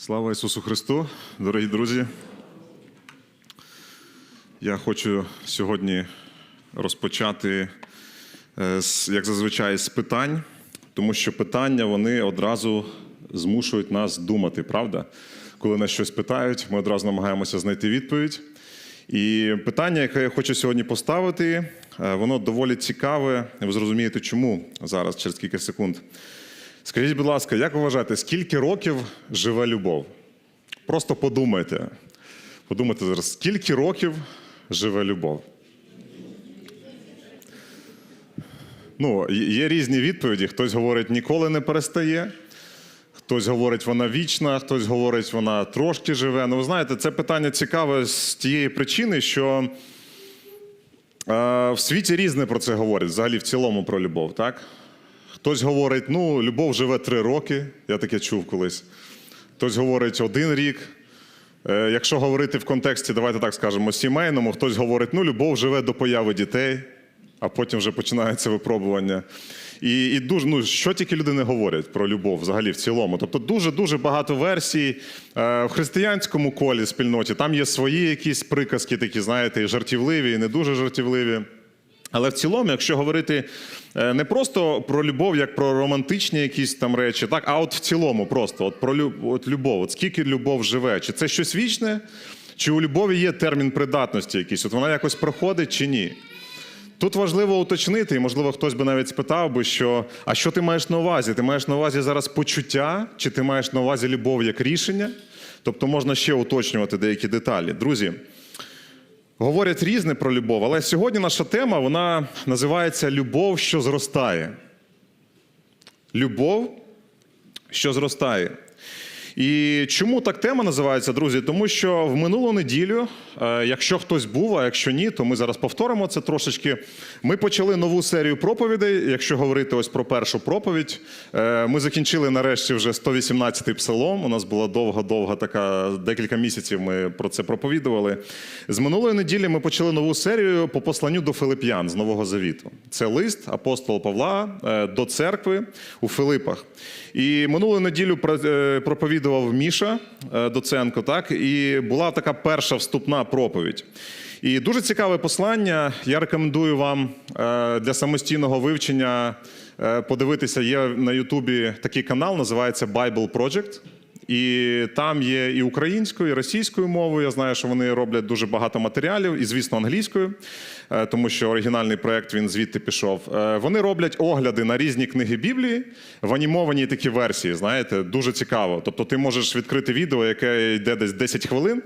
Слава Ісусу Христу, дорогі друзі. Я хочу сьогодні розпочати, е, як зазвичай, з питань, тому що питання вони одразу змушують нас думати, правда? Коли нас щось питають, ми одразу намагаємося знайти відповідь. І питання, яке я хочу сьогодні поставити, е, воно доволі цікаве. Ви зрозумієте, чому зараз, через кілька секунд. Скажіть, будь ласка, як ви вважаєте, скільки років живе любов? Просто подумайте. Подумайте зараз, скільки років живе любов? Ну, є різні відповіді. Хтось говорить, ніколи не перестає. Хтось говорить, вона вічна, хтось говорить, вона трошки живе. Ну, ви знаєте, це питання цікаве з тієї причини, що е, в світі різне про це говорять, взагалі в цілому про любов, так? Хтось говорить, ну, любов живе три роки, я таке чув колись. Хтось говорить один рік. Е, Якщо говорити в контексті, давайте так скажемо, сімейному, хтось говорить, ну, любов живе до появи дітей, а потім вже починається випробування. І, і дуже, ну, що тільки люди не говорять про любов взагалі в цілому. Тобто дуже-дуже багато версій е, в християнському колі спільноті. Там є свої якісь приказки, такі, знаєте, і жартівливі, і не дуже жартівливі. Але в цілому, якщо говорити е, не просто про любов, як про романтичні якісь там речі, так, а от в цілому просто от про от любов, от скільки любов живе, чи це щось вічне, чи у любові є термін придатності якийсь, от вона якось проходить чи ні. Тут важливо уточнити, і можливо хтось би навіть спитав би, що а що ти маєш на увазі? Ти маєш на увазі зараз почуття, чи ти маєш на увазі любов як рішення? Тобто можна ще уточнювати деякі деталі. Друзі, говорять різне про любов, але сьогодні наша тема вона називається Любов, що зростає. Любов, що зростає. І чому так тема називається, друзі? Тому що в минулу неділю, е, якщо хтось був, а якщо ні, то ми зараз повторимо це трошечки. Ми почали нову серію проповідей. Якщо говорити ось про першу проповідь, Е, ми закінчили нарешті вже 118-й псалом. У нас була довга-довга така декілька місяців. Ми про це проповідували. З минулої неділі ми почали нову серію по посланню до Филип'ян з Нового Завіту. Це лист апостола Павла е, до церкви у Филипах. І минулу неділю про- е, проповідував Міша е, Доценко, так і була така перша вступна проповідь. І дуже цікаве послання. Я рекомендую вам е, для самостійного вивчення е, подивитися. Є на Ютубі такий канал, називається Bible Project. І там є і українською, і російською мовою. Я знаю, що вони роблять дуже багато матеріалів, і, звісно, англійською, е, тому що оригінальний проект він звідти пішов. Е, Вони роблять огляди на різні книги Біблії в анімованій такі версії. Знаєте, дуже цікаво. Тобто, ти можеш відкрити відео, яке йде десь 10 хвилин.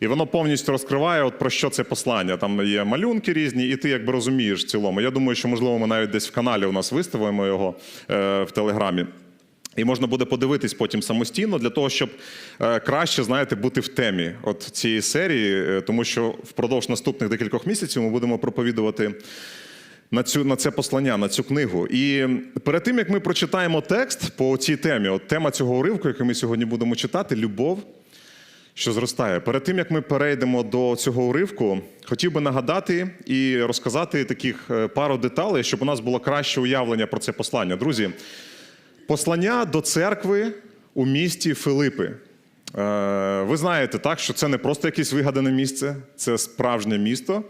І воно повністю розкриває, от про що це послання. Там є малюнки різні, і ти якби розумієш в цілому. Я думаю, що можливо ми навіть десь в каналі у нас виставимо його е, в Телеграмі. І можна буде подивитись потім самостійно для того, щоб е, краще знаєте, бути в темі от цієї серії, е, тому що впродовж наступних декількох місяців ми будемо проповідувати на цю на це послання, на цю книгу. І перед тим як ми прочитаємо текст по цій темі, от тема цього уривку, який ми сьогодні будемо читати, любов. Що зростає. Перед тим як ми перейдемо до цього уривку, хотів би нагадати і розказати таких е, пару деталей, щоб у нас було краще уявлення про це послання. Друзі, Послання до церкви у місті Филипи. Е, Ви знаєте, так, що це не просто якесь вигадане місце, це справжнє місто.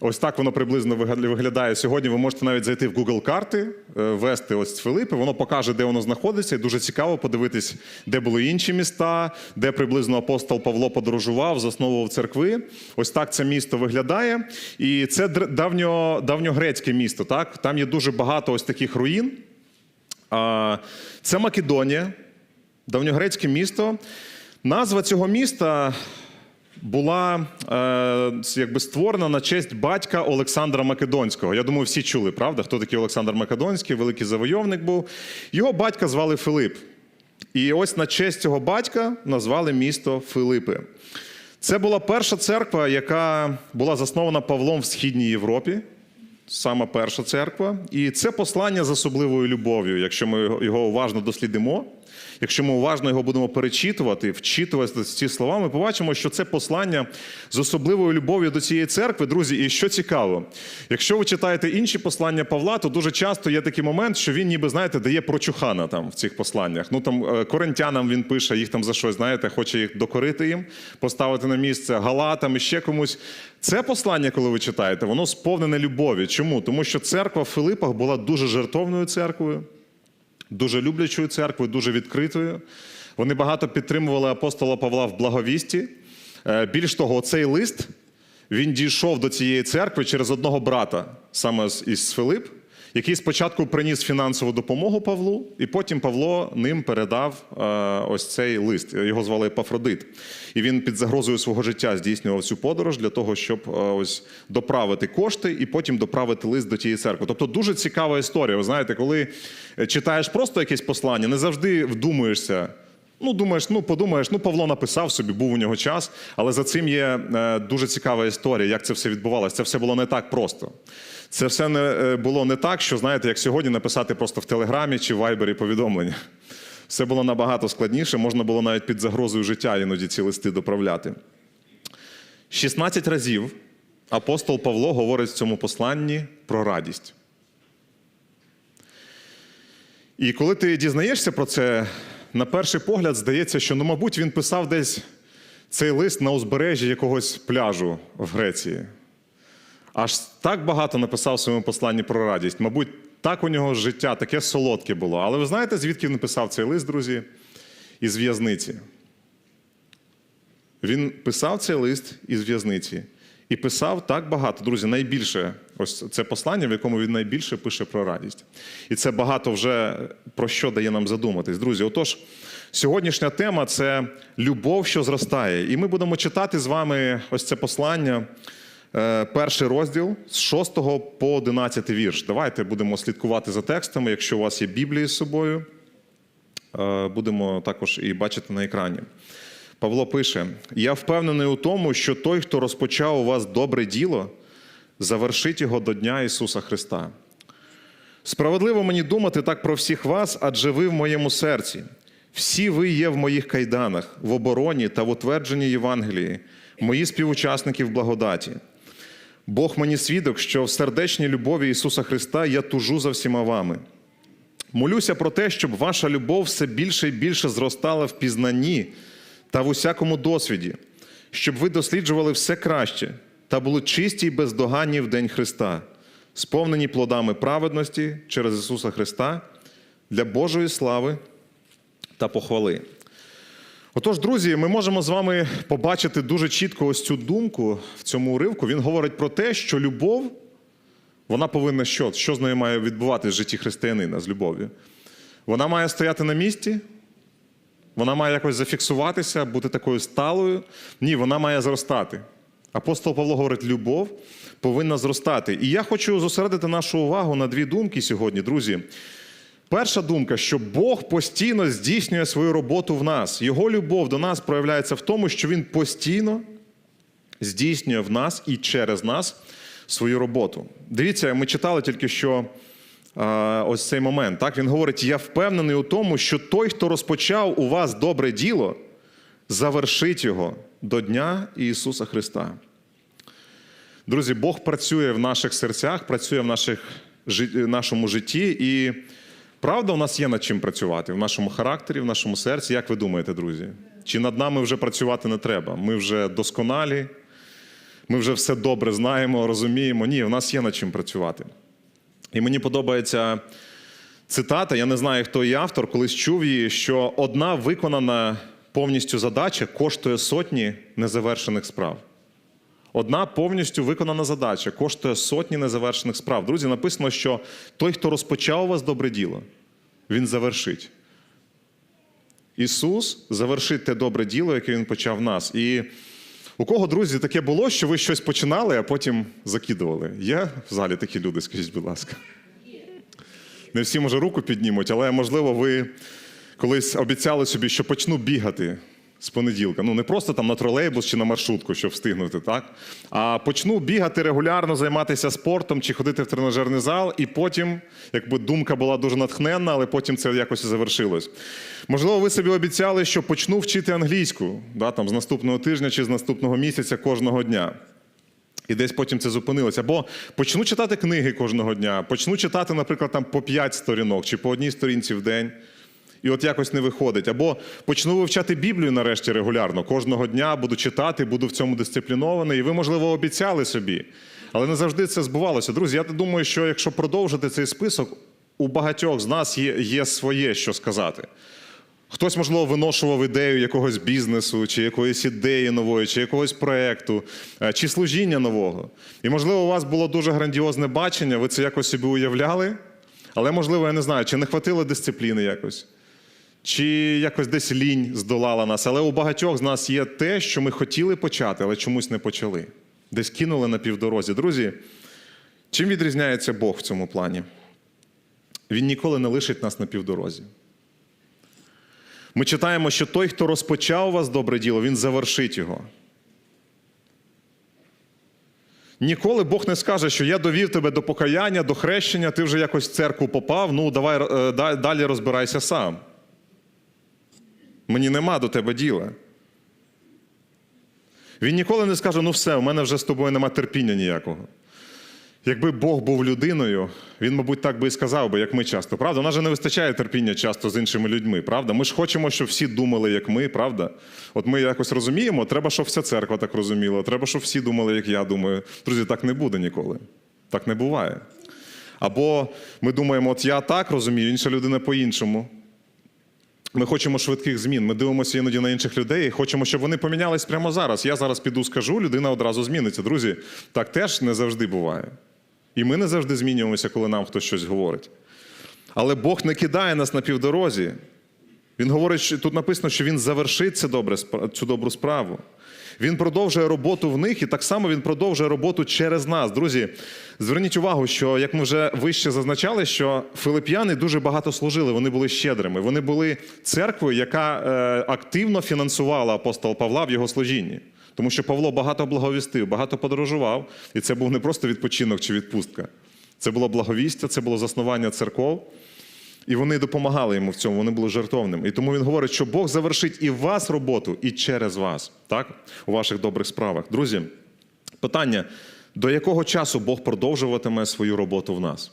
Ось так воно приблизно виглядає. Сьогодні ви можете навіть зайти в Google карти, е, ввести ось Филипи, воно покаже, де воно знаходиться. І дуже цікаво подивитись, де були інші міста, де приблизно апостол Павло подорожував, засновував церкви. Ось так це місто виглядає. І це давньо, давньогрецьке місто. Так? Там є дуже багато ось таких руїн. Це Македонія, давньогрецьке місто. Назва цього міста була е, якби створена на честь батька Олександра Македонського. Я думаю, всі чули, правда? Хто такий Олександр Македонський, великий завойовник був. Його батька звали Филип. І ось на честь цього батька назвали місто Филипи. Це була перша церква, яка була заснована Павлом в Східній Європі. Сама перша церква. І це послання з особливою любов'ю. Якщо ми його уважно дослідимо, якщо ми уважно його будемо перечитувати, вчитувати ці слова, ми побачимо, що це послання з особливою любов'ю до цієї церкви, друзі. І що цікаво, якщо ви читаєте інші послання Павла, то дуже часто є такий момент, що він, ніби знаєте, дає прочухана там в цих посланнях. Ну там е, коринтянам він пише, їх там за щось, знаєте, хоче їх докорити їм, поставити на місце галатам і ще комусь. Це послання, коли ви читаєте, воно сповнене любові. Чому? Тому що церква в Филипах була дуже жертовною церквою, дуже люблячою церквою, дуже відкритою. Вони багато підтримували апостола Павла в благовісті. Е, Більш того, цей лист він дійшов до цієї церкви через одного брата, саме із Филип, який спочатку приніс фінансову допомогу Павлу, і потім Павло ним передав е, ось цей лист. Його звали Пафродит. І він під загрозою свого життя здійснював цю подорож для того, щоб е, ось доправити кошти і потім доправити лист до тієї церкви. Тобто дуже цікава історія. Ви знаєте, коли е, читаєш просто якесь послання, не завжди вдумуєшся. Ну, думаєш, ну подумаєш, ну Павло написав собі, був у нього час, але за цим є е, дуже цікава історія, як це все відбувалося. Це все було не так просто. Це все не е, було не так, що знаєте, як сьогодні написати просто в Телеграмі чи в Вайбері повідомлення. Все було набагато складніше, можна було навіть під загрозою життя іноді ці листи доправляти. 16 разів апостол Павло говорить в цьому посланні про радість. І коли ти дізнаєшся про це, на перший погляд здається, що, ну, мабуть, він писав десь цей лист на узбережжі якогось пляжу в Греції. Аж так багато написав в своєму посланні про радість. Мабуть, так у нього життя таке солодке було. Але ви знаєте, звідки він написав цей лист, друзі? Із в'язниці. Він писав цей лист із в'язниці. І писав так багато, друзі, найбільше, ось це послання, в якому він найбільше пише про радість. І це багато вже про що дає нам задуматись. Друзі, отож, сьогоднішня тема це любов, що зростає. І ми будемо читати з вами ось це послання, е, перший розділ з 6 по 11 вірш. Давайте будемо слідкувати за текстами, якщо у вас є Біблія з собою. Е, Будемо також і бачити на екрані. Павло пише: Я впевнений у тому, що той, хто розпочав у вас добре діло, завершить його до Дня Ісуса Христа. Справедливо мені думати так про всіх вас, адже ви в моєму серці. Всі ви є в моїх кайданах, в обороні та в утвердженні Євангелії, мої співучасники в благодаті. Бог мені свідок, що в сердечній любові Ісуса Христа я тужу за всіма вами. Молюся про те, щоб ваша любов все більше і більше зростала в пізнанні та в усякому досвіді, щоб ви досліджували все краще та були чисті й бездоганні в День Христа, сповнені плодами праведності через Ісуса Христа для Божої слави та похвали. Отож, друзі, ми можемо з вами побачити дуже чітко ось цю думку в цьому уривку. Він говорить про те, що любов, вона повинна що? Що з нею має відбуватися в житті християнина з любов'ю? Вона має стояти на місці, вона має якось зафіксуватися, бути такою сталою. Ні, вона має зростати. Апостол Павло говорить, любов повинна зростати. І я хочу зосередити нашу увагу на дві думки сьогодні, друзі. Перша думка, що Бог постійно здійснює свою роботу в нас. Його любов до нас проявляється в тому, що Він постійно здійснює в нас і через нас свою роботу. Дивіться, ми читали тільки що ось цей момент. Так він говорить: я впевнений у тому, що той, хто розпочав у вас добре діло, завершить його до Дня Ісуса Христа. Друзі, Бог працює в наших серцях, працює в наших, нашому житті, і правда, у нас є над чим працювати в нашому характері, в нашому серці. Як ви думаєте, друзі? Чи над нами вже працювати не треба? Ми вже досконалі, ми вже все добре знаємо, розуміємо. Ні, в нас є над чим працювати. І мені подобається цитата, я не знаю, хто її автор, колись чув її, що одна виконана повністю задача коштує сотні незавершених справ. Одна повністю виконана задача коштує сотні незавершених справ. Друзі, написано, що той, хто розпочав у вас добре діло, він завершить. Ісус завершить те добре діло, яке Він почав в нас. І у кого, друзі, таке було, що ви щось починали, а потім закидували? Є в залі такі люди, скажіть, будь ласка. Не всі, може, руку піднімуть, але, можливо, ви колись обіцяли собі, що почну бігати з понеділка. Ну не просто там на тролейбус чи на маршрутку, щоб встигнути, так? А почну бігати регулярно, займатися спортом чи ходити в тренажерний зал, і потім, якби думка була дуже натхненна, але потім це якось завершилось. Можливо, ви собі обіцяли, що почну вчити англійську да, там, з наступного тижня чи з наступного місяця кожного дня. І десь потім це зупинилося. Або почну читати книги кожного дня, почну читати, наприклад, там по 5 сторінок чи по одній сторінці в день. І от якось не виходить. Або почну вивчати Біблію нарешті регулярно. Кожного дня буду читати, буду в цьому дисциплінований. І ви, можливо, обіцяли собі. Але не завжди це збувалося. Друзі, я думаю, що якщо продовжити цей список, у багатьох з нас є, є своє, що сказати. Хтось, можливо, виношував ідею якогось бізнесу, чи якоїсь ідеї нової, чи якогось проєкту, е, чи служіння нового. І, можливо, у вас було дуже грандіозне бачення, ви це якось собі уявляли, але, можливо, я не знаю, чи не хватило дисципліни якось, чи якось десь лінь здолала нас. Але у багатьох з нас є те, що ми хотіли почати, але чомусь не почали. Десь кинули на півдорозі. Друзі, чим відрізняється Бог в цьому плані? Він ніколи не лишить нас на півдорозі. Ми читаємо, що той, хто розпочав у вас добре діло, він завершить його. Ніколи Бог не скаже, що я довів тебе до покаяння, до хрещення, ти вже якось в церкву попав, ну давай е, далі розбирайся сам. Мені нема до тебе діла. Він ніколи не скаже, ну все, у мене вже з тобою нема терпіння ніякого. Якби Бог був людиною, він, мабуть, так би і сказав би, як ми часто. Правда? У нас же не вистачає терпіння часто з іншими людьми, правда? Ми ж хочемо, щоб всі думали, як ми, правда? От ми якось розуміємо, треба, щоб вся церква так розуміла, треба, щоб всі думали, як я думаю. Друзі, так не буде ніколи. Так не буває. Або ми думаємо, от я так розумію, інша людина по-іншому. Ми хочемо швидких змін. Ми дивимося іноді на інших людей і хочемо, щоб вони помінялись прямо зараз. Я зараз піду, скажу, людина одразу зміниться. Друзі, так теж не завжди буває. І ми не завжди змінюємося, коли нам хтось щось говорить. Але Бог не кидає нас на півдорозі. Він говорить, що тут написано, що Він завершить це добре, цю добру справу. Він продовжує роботу в них, і так само він продовжує роботу через нас. Друзі, зверніть увагу, що як ми вже вище зазначали, що филип'яни дуже багато служили, вони були щедрими. Вони були церквою, яка е, активно фінансувала апостола Павла в його служінні. Тому що Павло багато благовістив, багато подорожував, і це був не просто відпочинок чи відпустка. Це було благовістя, це було заснування церков. І вони допомагали йому в цьому, вони були жертовними. І тому він говорить, що Бог завершить і в вас роботу, і через вас, так? У ваших добрих справах. Друзі, питання: до якого часу Бог продовжуватиме свою роботу в нас?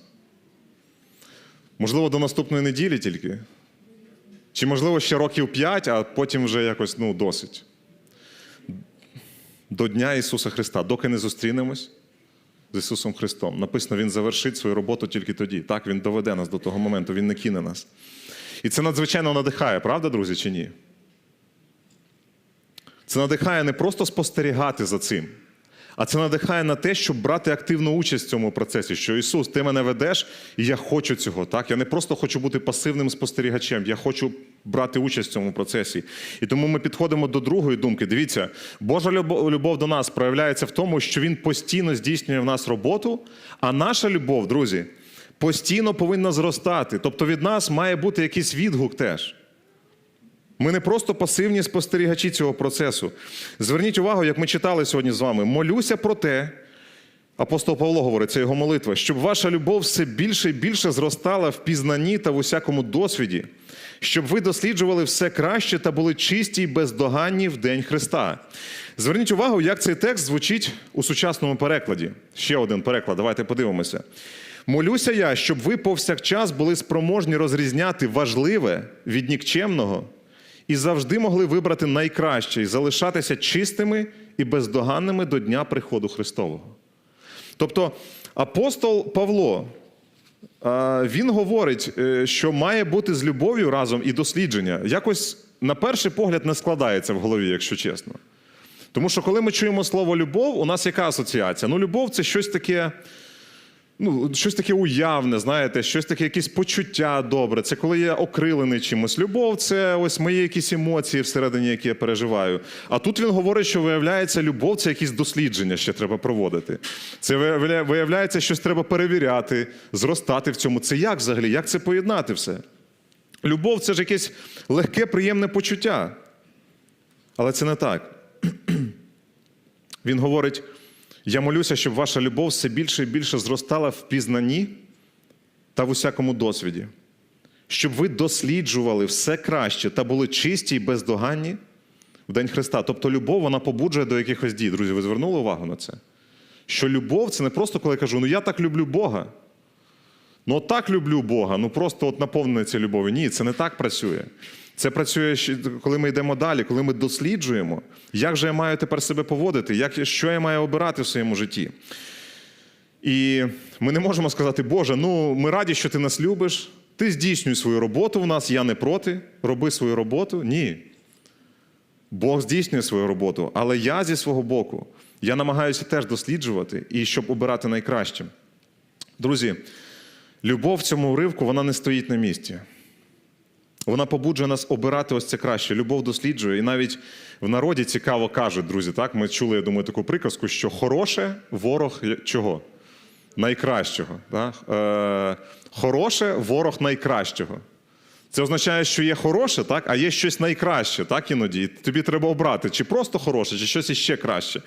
Можливо, до наступної неділі тільки? Чи, можливо, ще років п'ять, а потім вже якось ну, досить? До Дня Ісуса Христа, доки не зустрінемось з Ісусом Христом. Написано, Він завершить свою роботу тільки тоді. Так, Він доведе нас до того моменту, Він не кине нас. І це надзвичайно надихає, правда, друзі, чи ні? Це надихає не просто спостерігати за цим, а це надихає на те, щоб брати активну участь в цьому процесі. Що Ісус, ти мене ведеш, і я хочу цього. Так? Я не просто хочу бути пасивним спостерігачем, я хочу брати участь в цьому процесі. І тому ми підходимо до другої думки. Дивіться, Божа любов, до нас проявляється в тому, що Він постійно здійснює в нас роботу, а наша любов, друзі, постійно повинна зростати. Тобто від нас має бути якийсь відгук теж. Ми не просто пасивні спостерігачі цього процесу. Зверніть увагу, як ми читали сьогодні з вами. Молюся про те, апостол Павло говорить, це його молитва, щоб ваша любов все більше і більше зростала в пізнанні та в усякому досвіді, щоб ви досліджували все краще та були чисті й бездоганні в день Христа. Зверніть увагу, як цей текст звучить у сучасному перекладі. Ще один переклад, давайте подивимося. Молюся я, щоб ви повсякчас були спроможні розрізняти важливе від нікчемного і завжди могли вибрати найкраще і залишатися чистими і бездоганними до дня приходу Христового. Тобто апостол Павло, він говорить, е, що має бути з любов'ю разом і дослідження. Якось на перший погляд не складається в голові, якщо чесно. Тому що коли ми чуємо слово любов, у нас яка асоціація? Ну, любов це щось таке. Ну, щось таке уявне, знаєте, щось таке, якісь почуття добре. Це коли я окрилений чимось. Любов це ось мої якісь емоції всередині, які я переживаю. А тут він говорить, що виявляється, любов це якісь дослідження ще треба проводити. Це виявляється, щось треба перевіряти, зростати в цьому. Це як взагалі? Як це поєднати все? Любов це ж якесь легке, приємне почуття. Але це не так. Він говорить: я молюся, щоб ваша любов все більше і більше зростала в пізнанні та в усякому досвіді, щоб ви досліджували все краще та були чисті і бездоганні в День Христа. Тобто любов вона побуджує до якихось дій. Друзі, ви звернули увагу на це? Що любов це не просто коли я кажу, ну я так люблю Бога. Ну, так люблю Бога, ну просто от наповнеться любов'ю. Ні, це не так працює. Це працює, коли ми йдемо далі, коли ми досліджуємо, як же я маю тепер себе поводити, як, що я маю обирати в своєму житті. І ми не можемо сказати, Боже, ну ми раді, що ти нас любиш, ти здійснюй свою роботу в нас, я не проти, роби свою роботу. Ні. Бог здійснює свою роботу, але я зі свого боку, я намагаюся теж досліджувати і щоб обирати найкраще. Друзі, любов в цьому уривку вона не стоїть на місці. Вона побуджує нас обирати ось це краще. Любов досліджує. І навіть в народі цікаво кажуть, друзі, так? Ми чули, я думаю, таку приказку, що хороше ворог чого? Найкращого. Так? Е, хороше ворог найкращого. Це означає, що є хороше, так? а є щось найкраще, так іноді. Тобі треба обрати, чи просто хороше, чи щось іще краще.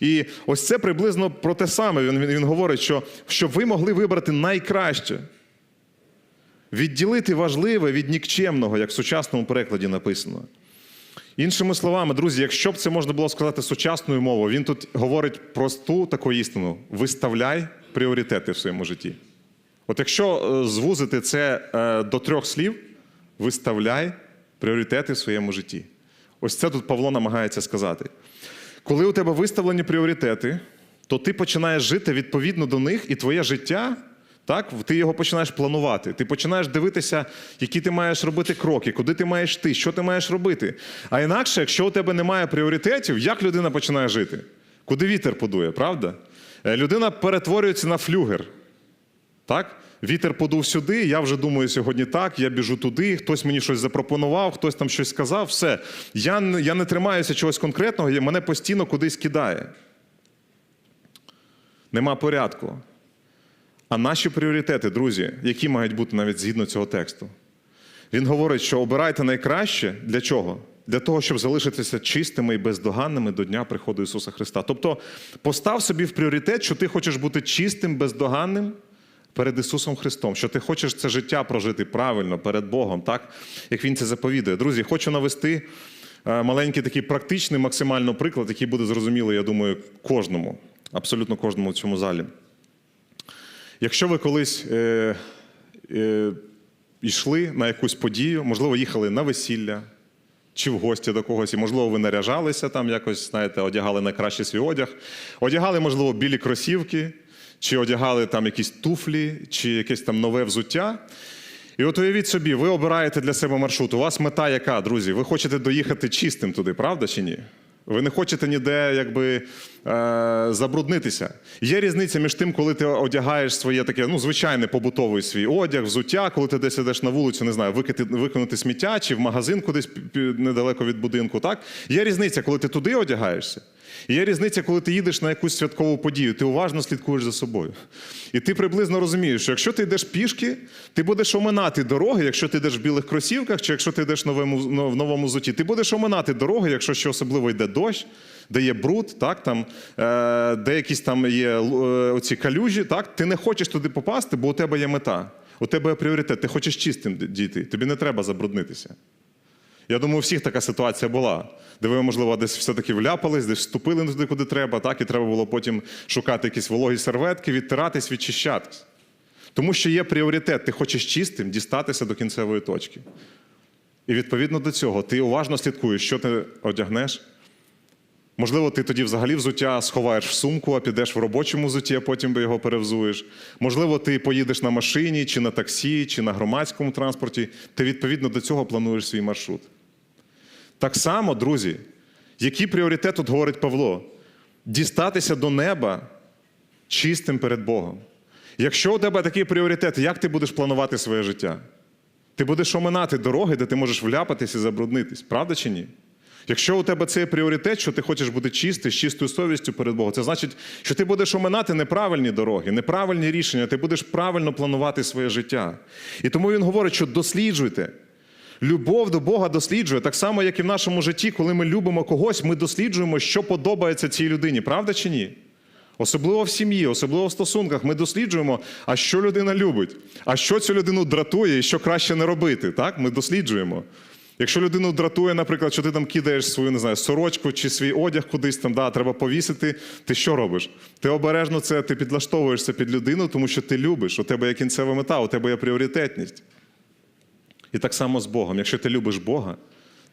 І ось це приблизно про те саме. Він, він, він говорить, що щоб ви могли вибрати найкраще. Відділити важливе від нікчемного, як в сучасному перекладі написано. Іншими словами, друзі, якщо б це можна було сказати сучасною мовою, він тут говорить просту таку істину: виставляй пріоритети в своєму житті. От якщо е, звузити це е, до трьох слів, виставляй пріоритети в своєму житті. Ось це тут Павло намагається сказати. Коли у тебе виставлені пріоритети, то ти починаєш жити відповідно до них, і твоє життя, так, ти його починаєш планувати. Ти починаєш дивитися, які ти маєш робити кроки, куди ти маєш йти, що ти маєш робити. А інакше, якщо у тебе немає пріоритетів, як людина починає жити? Куди вітер подує, правда? Е, Людина перетворюється на флюгер. Так? Вітер подув сюди, я вже думаю, сьогодні так, я біжу туди, хтось мені щось запропонував, хтось там щось сказав, все. Я, я не тримаюся чогось конкретного, мене постійно кудись кидає. Нема порядку. А наші пріоритети, друзі, які мають бути навіть згідно цього тексту? Він говорить, що обирайте найкраще для чого? Для того, щоб залишитися чистими і бездоганними до дня приходу Ісуса Христа. Тобто постав собі в пріоритет, що ти хочеш бути чистим, бездоганним перед Ісусом Христом, що ти хочеш це життя прожити правильно перед Богом, так як Він це заповідує. Друзі, хочу навести е, маленький такий практичний максимально приклад, який буде зрозумілий, я думаю, кожному, абсолютно кожному в цьому залі. Якщо ви колись е, е, йшли на якусь подію, можливо, їхали на весілля чи в гості до когось, і, можливо, ви наряжалися там якось, знаєте, одягали найкращий свій одяг, одягали, можливо, білі кросівки, чи одягали там якісь туфлі, чи якесь там нове взуття. І от уявіть собі, ви обираєте для себе маршрут. У вас мета яка, друзі? Ви хочете доїхати чистим туди, правда чи ні? Ви не хочете ніде якби е, забруднитися. Є різниця між тим, коли ти одягаєш своє таке, ну, звичайне побутовий свій одяг, взуття, коли ти десь ідеш на вулицю, не знаю, викити, виконати сміття чи в магазин кудись недалеко від будинку. Так? Є різниця, коли ти туди одягаєшся. Є різниця, коли ти їдеш на якусь святкову подію, ти уважно слідкуєш за собою. І ти приблизно розумієш, що якщо ти йдеш пішки, ти будеш оминати дороги, якщо ти йдеш в білих кросівках, чи якщо ти йдеш в новому, в новому зуті, ти будеш оминати дороги, якщо ще особливо йде дощ, де є бруд, так, там, е, де якісь там є е, оці калюжі, так, ти не хочеш туди попасти, бо у тебе є мета, у тебе є пріоритет, ти хочеш чистим дійти, тобі не треба забруднитися. Я думаю, у всіх така ситуація була, де ви, можливо, десь все-таки вляпались, десь вступили туди, куди треба, так, і треба було потім шукати якісь вологі серветки, відтиратись, відчищатись. Тому що є пріоритет, ти хочеш чистим дістатися до кінцевої точки. І відповідно до цього ти уважно слідкуєш, що ти одягнеш. Можливо, ти тоді взагалі взуття сховаєш в сумку, а підеш в робочому взутті, а потім би його перевзуєш. Можливо, ти поїдеш на машині, чи на таксі, чи на громадському транспорті. Ти відповідно до цього плануєш свій маршрут. Так само, друзі, який пріоритет тут говорить Павло? Дістатися до неба чистим перед Богом. Якщо у тебе такий пріоритет, як ти будеш планувати своє життя? Ти будеш оминати дороги, де ти можеш вляпатись і забруднитись, правда чи ні? Якщо у тебе цей пріоритет, що ти хочеш бути чистий, з чистою совістю перед Богом, це значить, що ти будеш оминати неправильні дороги, неправильні рішення, ти будеш правильно планувати своє життя. І тому він говорить, що досліджуйте, Любов до Бога досліджує так само, як і в нашому житті, коли ми любимо когось, ми досліджуємо, що подобається цій людині, правда чи ні? Особливо в сім'ї, особливо в стосунках, ми досліджуємо, а що людина любить, а що цю людину дратує і що краще не робити. Так? Ми досліджуємо. Якщо людину дратує, наприклад, що ти там кидаєш свою не знаю, сорочку чи свій одяг кудись там, да, треба повісити, ти що робиш? Ти обережно це, ти підлаштовуєшся під людину, тому що ти любиш, у тебе є кінцева мета, у тебе є пріоритетність. І так само з Богом. Якщо ти любиш Бога,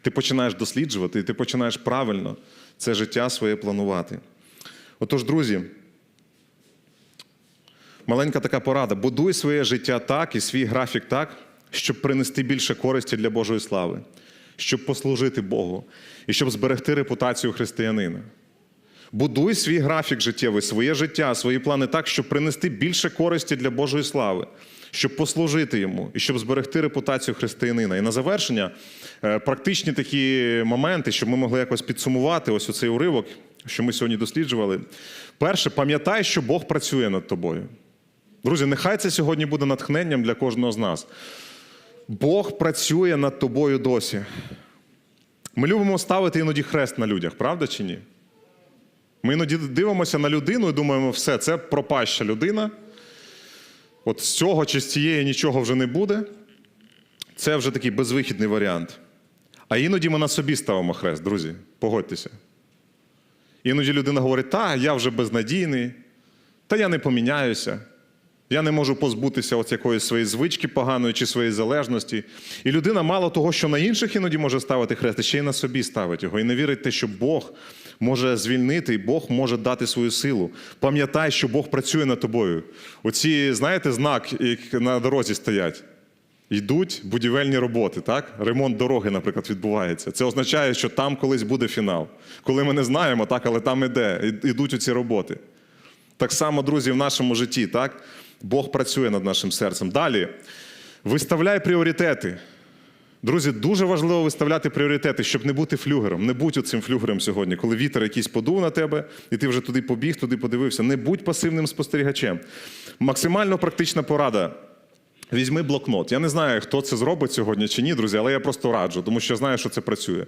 ти починаєш досліджувати, і ти починаєш правильно це життя своє планувати. Отож, друзі, маленька така порада: будуй своє життя так і свій графік так, щоб принести більше користі для Божої слави, щоб послужити Богу і щоб зберегти репутацію християнина. Будуй свій графік життєвий, своє життя, свої плани так, щоб принести більше користі для Божої слави, щоб послужити йому і щоб зберегти репутацію християнина. І на завершення е, практичні такі моменти, щоб ми могли якось підсумувати ось оцей уривок, що ми сьогодні досліджували. Перше, пам'ятай, що Бог працює над тобою. Друзі, нехай це сьогодні буде натхненням для кожного з нас. Бог працює над тобою досі. Ми любимо ставити іноді хрест на людях, правда чи ні? Ми іноді дивимося на людину і думаємо, все, це пропаща людина. От з цього чи з цієї нічого вже не буде. Це вже такий безвихідний варіант. А іноді ми на собі ставимо хрест, друзі, погодьтеся. Іноді людина говорить, та, я вже безнадійний, та я не поміняюся. Я не можу позбутися от якоїсь своєї звички поганої чи своєї залежності. І людина мало того, що на інших іноді може ставити хрест, ще й на собі ставить його. І не вірить те, що Бог може звільнити, і Бог може дати свою силу. Пам'ятай, що Бог працює над тобою. Оці, знаєте, знак, які на дорозі стоять. Йдуть будівельні роботи, так? Ремонт дороги, наприклад, відбувається. Це означає, що там колись буде фінал. Коли ми не знаємо, так, але там іде, ідуть оці роботи. Так само, друзі, в нашому житті, так? Бог працює над нашим серцем. Далі, виставляй пріоритети. Друзі, дуже важливо виставляти пріоритети, щоб не бути флюгером. Не будь оцим флюгером сьогодні, коли вітер якийсь подув на тебе, і ти вже туди побіг, туди подивився. Не будь пасивним спостерігачем. Максимально практична порада. Візьми блокнот. Я не знаю, хто це зробить сьогодні чи ні, друзі, але я просто раджу, тому що знаю, що це працює.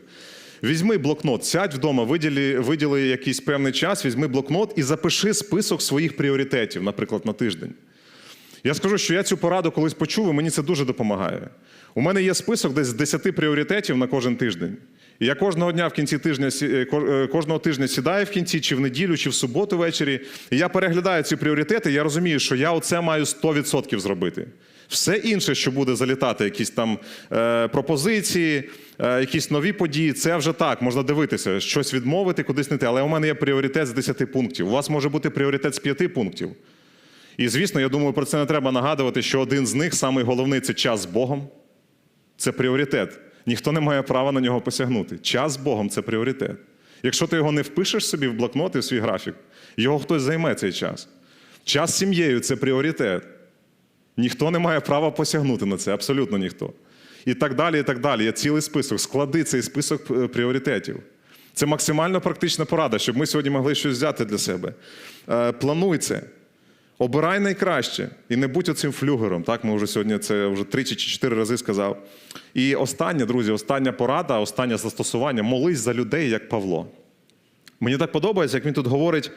Візьми блокнот, сядь вдома, виділи, виділи якийсь певний час, візьми блокнот і запиши список своїх пріоритетів, наприклад, на тиждень. Я скажу, що я цю пораду колись почув, і мені це дуже допомагає. У мене є список десь з 10 пріоритетів на кожен тиждень. І я кожного дня в кінці тижня е, е, кожного тижня сідаю в кінці, чи в неділю, чи в суботу ввечері. І я переглядаю ці пріоритети, і я розумію, що я оце маю 100% зробити. Все інше, що буде залітати, якісь там е, пропозиції, е, якісь нові події, це вже так, можна дивитися, щось відмовити, кудись не те. Але у мене є пріоритет з 10 пунктів. У вас може бути пріоритет з 5 пунктів. І звісно, я думаю, про це не треба нагадувати, що один з них, самий головний, це час з Богом. Це пріоритет. Ніхто не має права на нього посягнути. Час з Богом це пріоритет. Якщо ти його не впишеш собі в блокнот і в свій графік, його хтось займе цей час. Час з сім'єю це пріоритет. Ніхто не має права посягнути на це, абсолютно ніхто. І так далі, і так далі. Є цілий список. Склади цей список е, пріоритетів. Це максимально практична порада, щоб ми сьогодні могли щось взяти для себе. Е, Плануй це. Обирай найкраще і не будь оцим флюгером. Так, ми вже сьогодні це вже тричі чи чотири рази сказав. І останнє, друзі, остання порада, останнє застосування молись за людей, як Павло. Мені так подобається, як він тут говорить: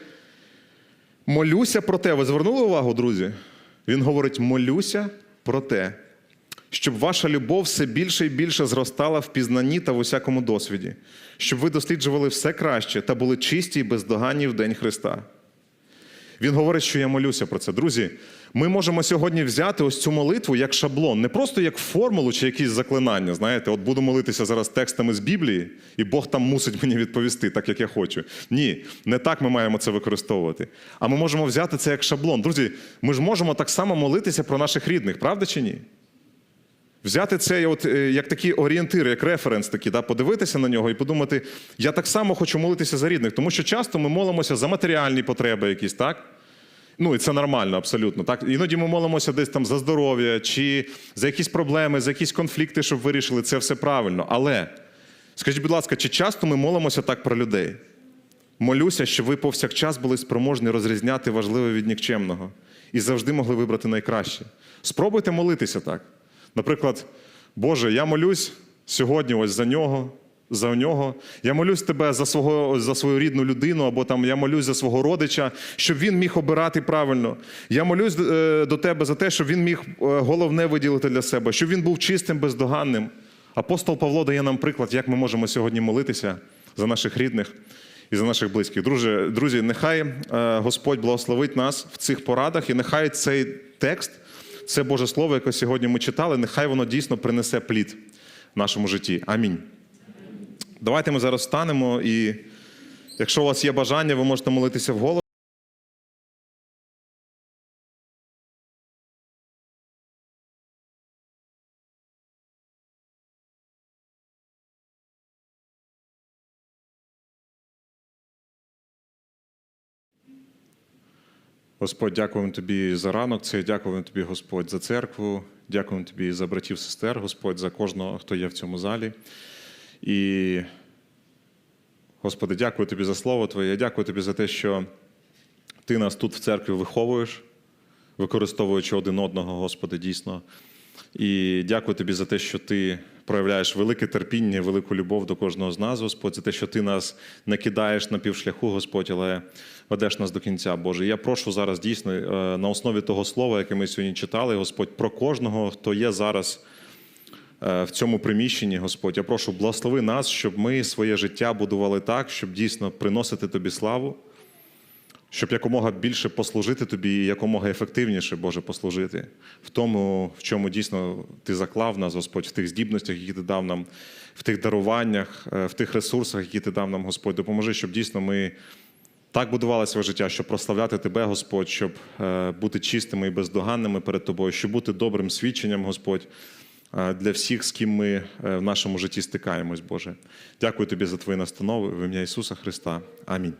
молюся про те. Ви звернули увагу, друзі? Він говорить: молюся про те, щоб ваша любов все більше і більше зростала в пізнанні та в усякому досвіді, щоб ви досліджували все краще та були чисті і бездоганні в день Христа. Він говорить, що я молюся про це. Друзі, ми можемо сьогодні взяти ось цю молитву як шаблон, не просто як формулу чи якісь заклинання. Знаєте, от буду молитися зараз текстами з Біблії, і Бог там мусить мені відповісти, так як я хочу. Ні, не так ми маємо це використовувати. А ми можемо взяти це як шаблон. Друзі, ми ж можемо так само молитися про наших рідних, правда чи ні? Взяти це от, е, як такий орієнтир, як референс, такий, да, подивитися на нього і подумати, я так само хочу молитися за рідних, тому що часто ми молимося за матеріальні потреби якісь, так? Ну, і це нормально, абсолютно. Так? Іноді ми молимося десь там за здоров'я, чи за якісь проблеми, за якісь конфлікти, щоб вирішили, це все правильно. Але скажіть, будь ласка, чи часто ми молимося так про людей? Молюся, щоб ви повсякчас були спроможні розрізняти важливе від нікчемного і завжди могли вибрати найкраще. Спробуйте молитися так. Наприклад, Боже, я молюсь сьогодні ось за нього. За нього. Я молюсь тебе за свого за свою рідну людину, або там я молюсь за свого родича, щоб він міг обирати правильно. Я молюсь е, до тебе за те, щоб він міг е, головне виділити для себе, щоб він був чистим, бездоганним. Апостол Павло дає нам приклад, як ми можемо сьогодні молитися за наших рідних і за наших близьких. Друже, друзі, нехай е, Господь благословить нас в цих порадах, і нехай цей текст, це Боже Слово, яке сьогодні ми читали, нехай воно дійсно принесе плід в нашому житті. Амінь. Давайте ми зараз станемо, і якщо у вас є бажання, ви можете молитися вголос. Господь, дякуємо тобі за ранок. Це дякуємо тобі, Господь, за церкву. Дякуємо тобі за братів, сестер, Господь, за кожного, хто є в цьому залі. І, Господи, дякую тобі за слово Твоє. Дякую тобі за те, що ти нас тут в церкві виховуєш, використовуючи один одного, Господи, дійсно. І дякую тобі за те, що ти проявляєш велике терпіння, велику любов до кожного з нас, Господь, за те, що ти нас не кидаєш на півшляху, Господь, але ведеш нас до кінця, Боже. Я прошу зараз дійсно е, на основі того слова, яке ми сьогодні читали, Господь, про кожного, хто є зараз е, в цьому приміщенні, Господь. Я прошу, благослови нас, щоб ми своє життя будували так, щоб дійсно приносити тобі славу щоб якомога більше послужити тобі і якомога ефективніше, Боже, послужити в тому, в чому дійсно ти заклав нас, Господь, в тих здібностях, які ти дав нам, в тих даруваннях, е, в тих ресурсах, які ти дав нам, Господь. Допоможи, щоб дійсно ми так будували своє життя, щоб прославляти Тебе, Господь, щоб е, бути чистими і бездоганними перед Тобою, щоб бути добрим свідченням, Господь. е, Для всіх, з ким ми в нашому житті стикаємось, Боже. Дякую тобі за твої настанови в ім'я Ісуса Христа. Амінь.